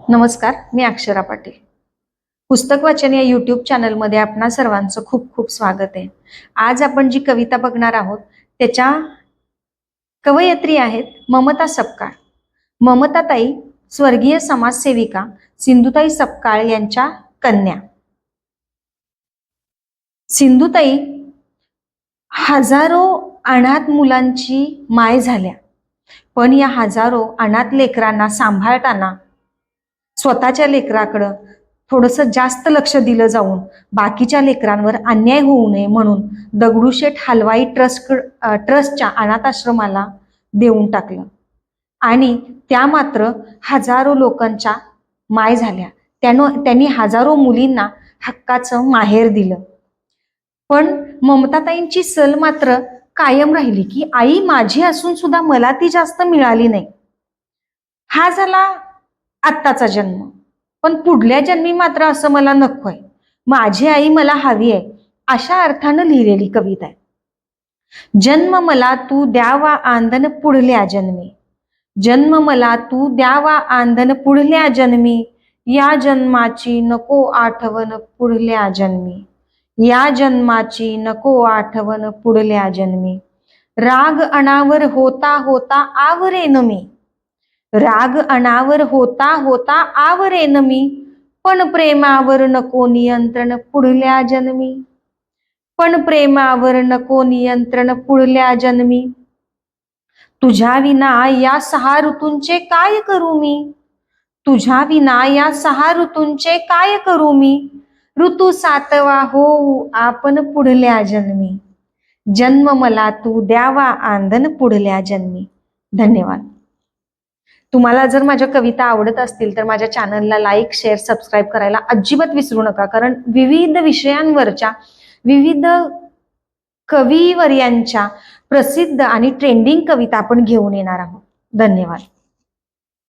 नमस्कार मी अक्षरा पाटील. पुस्तक वाचन या यूट्यूब चॅनलमध्ये आपणा सर्वांचं खूप खूप स्वागत आहे. आज आपण जी कविता बघणार आहोत त्याच्या कवयत्री आहेत ममता सपकाळ. ममताताई स्वर्गीय समाजसेविका सिंधुताई सपकाळ यांच्या कन्या. सिंधुताई हजारो अनाथ मुलांची माय झाल्या. पण या हजारो अनाथ लेकरांना सांभाळताना स्वतःच्या लेकराकडं थोडंसं जास्त लक्ष दिलं जाऊन बाकीच्या लेकरांवर अन्याय होऊ नये म्हणून दगडूशेठ हलवाई ट्रस्ट ट्रस्टच्या अनाथाश्रमाला देऊन टाकलं. आणि त्या मात्र हजारो लोकांच्या माय झाल्या. त्यानं त्यांनी हजारो मुलींना हक्काचं माहेर दिलं. पण ममताताईंची सल मात्र कायम राहिली की आई माझी असून सुद्धा मला ती जास्त मिळाली नाही. हा झाला आत्ताचा जन्म. पण पुढल्या जन्मी मात्र असं मला नकोय माझी आई मला हवी आहे अशा अर्थानं लिहिलेली कविता आहे. जन्म मला तू द्यावा आंदन पुढल्या जन्मी. जन्म मला तू द्यावा आंदन पुढल्या जन्मी. या जन्माची नको आठवण पुढल्या जन्मी. या जन्माची नको आठवण पुढल्या जन्मी. राग अनावर होता होता आवरेन मी. राग अनावर होता होता आवरेन मी. पण प्रेमावर नको नियंत्रण पुढल्या जन्मी. पण प्रेमावर नको नियंत्रण पुढल्या जन्मी. तुझ्या विना या सहा ऋतूंचे काय करू मी? तुझ्या विना या सहा ऋतूंचे काय करू मी? ऋतू सातवा होऊ आपण पुढल्या जन्मी. जन्म मला तू द्यावा आंदन पुढल्या जन्मी. धन्यवाद. तुम्हाला जर माझ्या कविता आवडत असतील तर माझ्या चॅनलला लाईक शेअर सबस्क्राईब करायला अजिबात विसरू नका. कारण विविध विषयांवरच्या विविध कवीवर्यांच्या प्रसिद्ध आणि ट्रेंडिंग कविता आपण घेऊन येणार आहोत. धन्यवाद.